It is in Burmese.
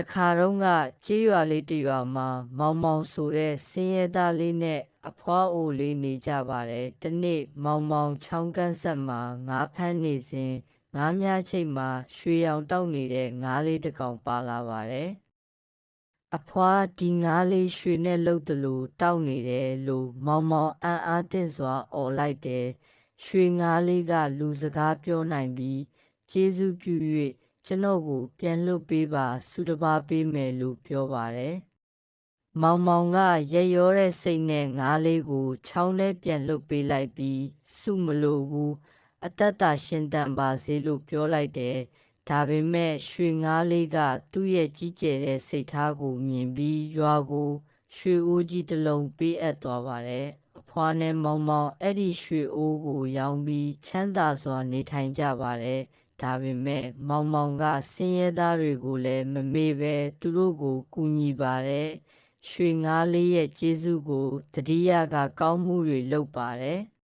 တခါတော့ကကြေးရွာလေးတစ်ရွာမှာ မောင်မောင်ဆိုတဲ့ဆင်းရဲသားလေးနဲ့အဖွားအိုလေးနေကြပါတယ်။တနေ့မောင်မောင်ချောင်းကန်းဆက်မှာငါးဖမ်းနေစဉ်ငါးများချိတ်မှာရွှေရောင်တောက်နေတဲ့ငါးလေးတစ်ကောင်ပါလာပါတယ်။အဖွားဒီငါးလေးရွှေနဲ့လှုပ်တယ်လို့တောက်နေတယ်လို့မောင်မောင်အံ့အားသင့်စွာអော်လိုက်တယ်။ရွှေငါးလေးကလူစကားပြောနိုင်ပြီးကျေးဇူးပြု၍ ကျွန်တော်ကိုပြန်လွတ်ပေးပါဆုတပါးပေးမယ်လို့ပြောပါတယ်။မောင်မောင်ကရက်ရောတဲ့စိတ်နဲ့ငါးလေးကိုချောင်းထဲပြန်လွတ်ပေးလိုက်ပြီးဆုမလိုဘူးအသက်တာရှင်တန်ပါစေလို့ပြောလိုက်တယ်။ဒါပေမဲ့ရွှေငါးလေးကသူ့ရဲ့ကြီးကျယ်တဲ့စိတ်ထားကိုမြင်ပြီးရွာကိုရွှေအိုးကြီးတစ်လုံးပေးအပ်သွားပါတယ်။အဖွားနဲ့မောင်မောင်အဲ့ဒီရွှေအိုးကိုရောင်းပြီးချမ်းသာစွာနေထိုင်ကြပါတယ်။ ဒါပေမဲ့မောင်မောင်ကဆင်းရဲသားတွေကိုလည်းမမေ့ပဲသူတို့ကိုကူညီပါတယ်။ရွှေငါးလေးရဲ့ကျေးဇူးကိုတတိယကကောင်းမှုတွေလုပ်ပါတယ်။